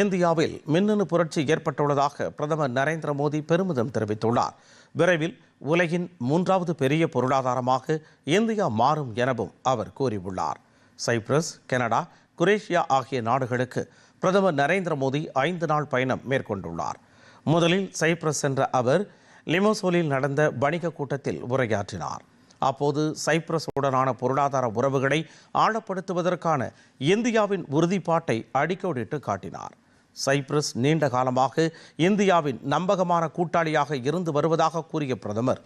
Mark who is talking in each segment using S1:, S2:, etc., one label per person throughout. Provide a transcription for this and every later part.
S1: இந்தியாவில் மின்னணு புரட்சி ஏற்பட்டுள்ளதாக பிரதமர் நரேந்திர மோடி பெருமிதம் தெரிவித்துள்ளார். விரைவில் உலகின் மூன்றாவது பெரிய பொருளாதாரமாக இந்தியா மாறும் எனவும் அவர் கூறியுள்ளார். சைப்ரஸ் கனடா குரேஷியா ஆகிய நாடுகளுக்கு பிரதமர் நரேந்திர மோடி ஐந்து நாள் பயணம் மேற்கொண்டுள்ளார். முதலில் சைப்ரஸ் சென்ற அவர் லிமோசோலில் நடந்த வணிக கூட்டத்தில் உரையாற்றினார். அப்போது சைப்ரஸ் உடனான பொருளாதார உறவுகளை ஆழப்படுத்துவதற்கான இந்தியாவின் உறுதிப்பாட்டை அடிக்கோடிட்டு காட்டினார். சைப்ரஸ் நீண்ட காலமாக இந்தியாவின் நம்பகமான கூட்டாளியாக இருந்து வருவதாக கூறிய பிரதமர்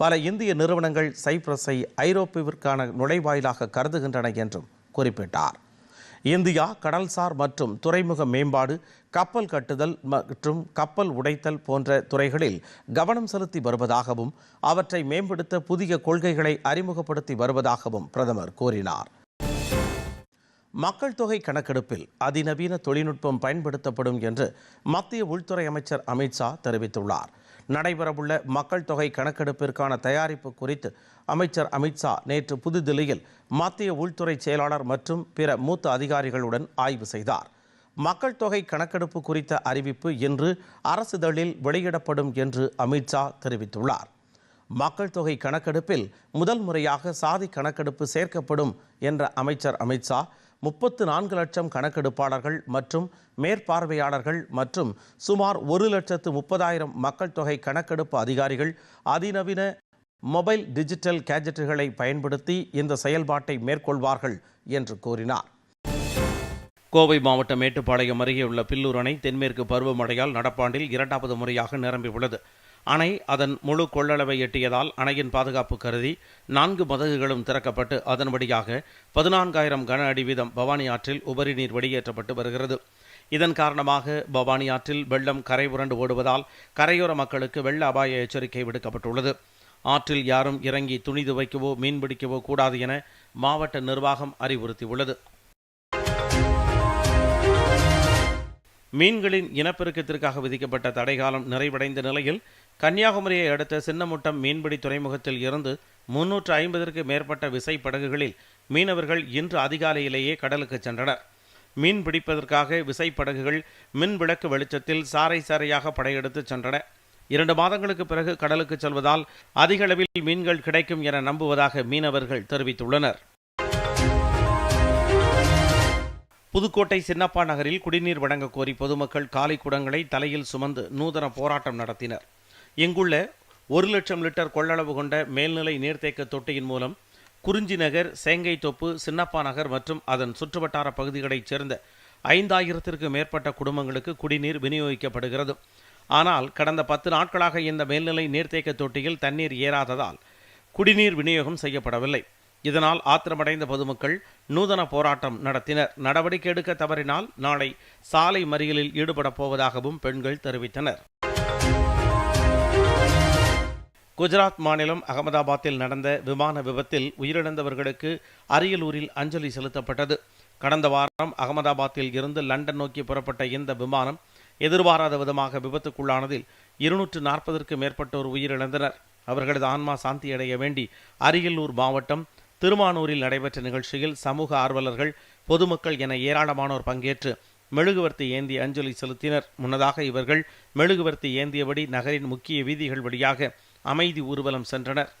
S1: பல இந்திய நிறுவனங்கள் சைப்ரஸை ஐரோப்பாவிற்கான நுழைவாயிலாக கருதுகின்றன என்றும் குறிப்பிட்டார். இந்தியா கடல்சார் மற்றும் துறைமுக மேம்பாடு கப்பல் கட்டுதல் மற்றும் கப்பல் உடைத்தல் போன்ற துறைகளில் கவனம் செலுத்தி வருவதாகவும் அவற்றை மேம்படுத்த புதிய கொள்கைகளை அறிமுகப்படுத்தி வருவதாகவும் பிரதமர் கூறினார். மக்கள் தொகை கணக்கெடுப்பில் அதிநவீன தொழில்நுட்பம் பயன்படுத்தப்படும் என்று மத்திய உள்துறை அமைச்சர் அமித்ஷா தெரிவித்துள்ளார். நடைபெறவுள்ள மக்கள் தொகை கணக்கெடுப்பிற்கான தயாரிப்பு குறித்து அமைச்சர் அமித்ஷா நேற்று புதுதில்லியில் மத்திய உள்துறை செயலாளர் மற்றும் பிற மூத்த அதிகாரிகளுடன் ஆய்வு செய்தார். மக்கள் தொகை கணக்கெடுப்பு குறித்த அறிவிப்பு இன்று அரசுதழில் வெளியிடப்படும் என்று அமித்ஷா தெரிவித்துள்ளார். மக்கள் தொகை கணக்கெடுப்பில் முதல் முறையாக சாதி கணக்கெடுப்பு சேர்க்கப்படும் என்ற அமைச்சர் அமித்ஷா முப்பத்து நான்கு லட்சம் கணக்கெடுப்பாளர்கள் மற்றும் மேற்பார்வையாளர்கள் மற்றும் சுமார் ஒரு லட்சத்து முப்பதாயிரம் மக்கள் தொகை கணக்கெடுப்பு அதிகாரிகள் அதிநவீன மொபைல் டிஜிட்டல் கேஜெட்டுகளை பயன்படுத்தி இந்த செயல்பாட்டை மேற்கொள்வார்கள் என்று கூறினார். கோவை மாவட்டம் மேட்டுப்பாளையம் அருகே உள்ள பில்லூர் அணை தென்மேற்கு பருவமழையால் நடப்பாண்டில் இரண்டாவது முறையாக நிரம்பியுள்ளது. அணை அதன் முழு கொள்ளளவை எட்டியதால் அணையின் பாதுகாப்பு கருதி நான்கு மதகுகளும் திறக்கப்பட்டு அதன்படியாக பதினான்காயிரம் கன அடி வீதம் பவானி ஆற்றில் உபரி நீர் வெளியேற்றப்பட்டு வருகிறது. இதன் காரணமாக பவானி ஆற்றில் வெள்ளம் கரை புரண்டு ஓடுவதால் கரையோர மக்களுக்கு வெள்ள அபாய எச்சரிக்கை விடுக்கப்பட்டுள்ளது. ஆற்றில் யாரும் இறங்கி துணி துவைக்கவோ மீன்பிடிக்கவோ கூடாது என மாவட்ட நிர்வாகம் அறிவுறுத்தியுள்ளது. மீன்களின் இனப்பெருக்கத்திற்காக விதிக்கப்பட்ட தடைகாலம் நிறைவடைந்த நிலையில் கன்னியாகுமரியை அடுத்த சின்னமுட்டம் மீன்பிடி துறைமுகத்தில் இருந்து முன்னூற்று ஐம்பதற்கு மேற்பட்ட விசை படகுகளில் மீனவர்கள் இன்று அதிகாலையிலேயே கடலுக்கு சென்றனர். மீன் பிடிப்பதற்காக விசைப்படகுகள் மின் விளக்கு வெளிச்சத்தில் சாறை சாறையாக படையெடுத்து சென்றன. இரண்டு மாதங்களுக்கு பிறகு கடலுக்கு செல்வதால் அதிக அளவில் மீன்கள் கிடைக்கும் என நம்புவதாக மீனவர்கள் தெரிவித்துள்ளனர். புதுக்கோட்டை சின்னப்பா நகரில் குடிநீர் வழங்க கோரி பொதுமக்கள் காலை குடங்களை தலையில் சுமந்து நூதன போராட்டம் நடத்தினர். இங்குள்ள ஒரு லட்சம் லிட்டர் கொள்ளளவு கொண்ட மேல்நிலை நீர்த்தேக்க தொட்டியின் மூலம் குறிஞ்சி நகர் சேங்கை தொப்பு சின்னப்பா நகர் மற்றும் அதன் சுற்றுவட்டார பகுதிகளைச் சேர்ந்த ஐந்தாயிரத்திற்கு மேற்பட்ட குடும்பங்களுக்கு குடிநீர் விநியோகிக்கப்படுகிறது. ஆனால் கடந்த பத்து நாட்களாக இந்த மேல்நிலை நீர்த்தேக்க தொட்டியில் தண்ணீர் ஏறாததால் குடிநீர் விநியோகம் செய்யப்படவில்லை. இதனால் ஆத்திரமடைந்த பொதுமக்கள் நூதன போராட்டம் நடத்தினர். நடவடிக்கை எடுக்க தவறினால் நாளை சாலை மறியலில் ஈடுபடப் போவதாகவும் பெண்கள் தெரிவித்தனர். குஜராத் மாநிலம் அகமதாபாத்தில் நடந்த விமான விபத்தில் உயிரிழந்தவர்களுக்கு அரியலூரில் அஞ்சலி செலுத்தப்பட்டது. கடந்த வாரம் அகமதாபாத்தில் இருந்து லண்டன் நோக்கி புறப்பட்ட இந்த விமானம் எதிர்பாராத விதமாக விபத்துக்குள்ளானதில் இருநூற்று நாற்பதற்கு மேற்பட்டோர் உயிரிழந்தனர். அவர்களது ஆன்மா சாந்தி அடைய வேண்டி அரியலூர் மாவட்டம் திருமானூரில் நடைபெற்ற நிகழ்ச்சியில் சமூக ஆர்வலர்கள் பொதுமக்கள் என ஏராளமானோர் பங்கேற்று மெழுகுவர்த்தி ஏந்தி அஞ்சலி செலுத்தினர். முன்னதாக இவர்கள் மெழுகுவர்த்தி ஏந்தியபடி நகரின் முக்கிய வீதிகள் வழியாக அமைதி ஊர்வலம் சென்றனர்.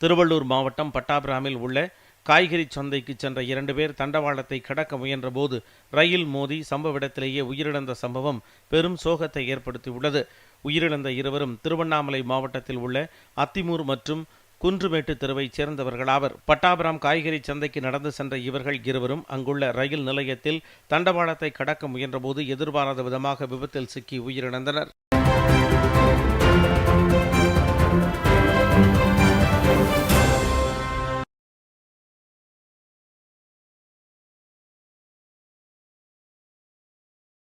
S1: திருவள்ளூர் மாவட்டம் பட்டாபிராமில் உள்ள காய்கறி சந்தைக்கு சென்ற இரண்டு பேர் தண்டவாளத்தை கடக்க முயன்றபோது ரயில் மோதி சம்பவ இடத்திலேயே உயிரிழந்த சம்பவம் பெரும் சோகத்தை ஏற்படுத்தியுள்ளது. உயிரிழந்த இருவரும் திருவண்ணாமலை மாவட்டத்தில் உள்ள அத்திமூர் மற்றும் குன்றுமேட்டு தெருவைச் சேர்ந்தவர்களாவர் பட்டாபிராம் காய்கறி சந்தைக்கு நடந்து சென்ற இவர்கள் இருவரும் அங்குள்ள ரயில் நிலையத்தில் தண்டவாளத்தை கடக்க முயன்றபோது எதிர்பாராத விதமாக விபத்தில் சிக்கி உயிரிழந்தனர்.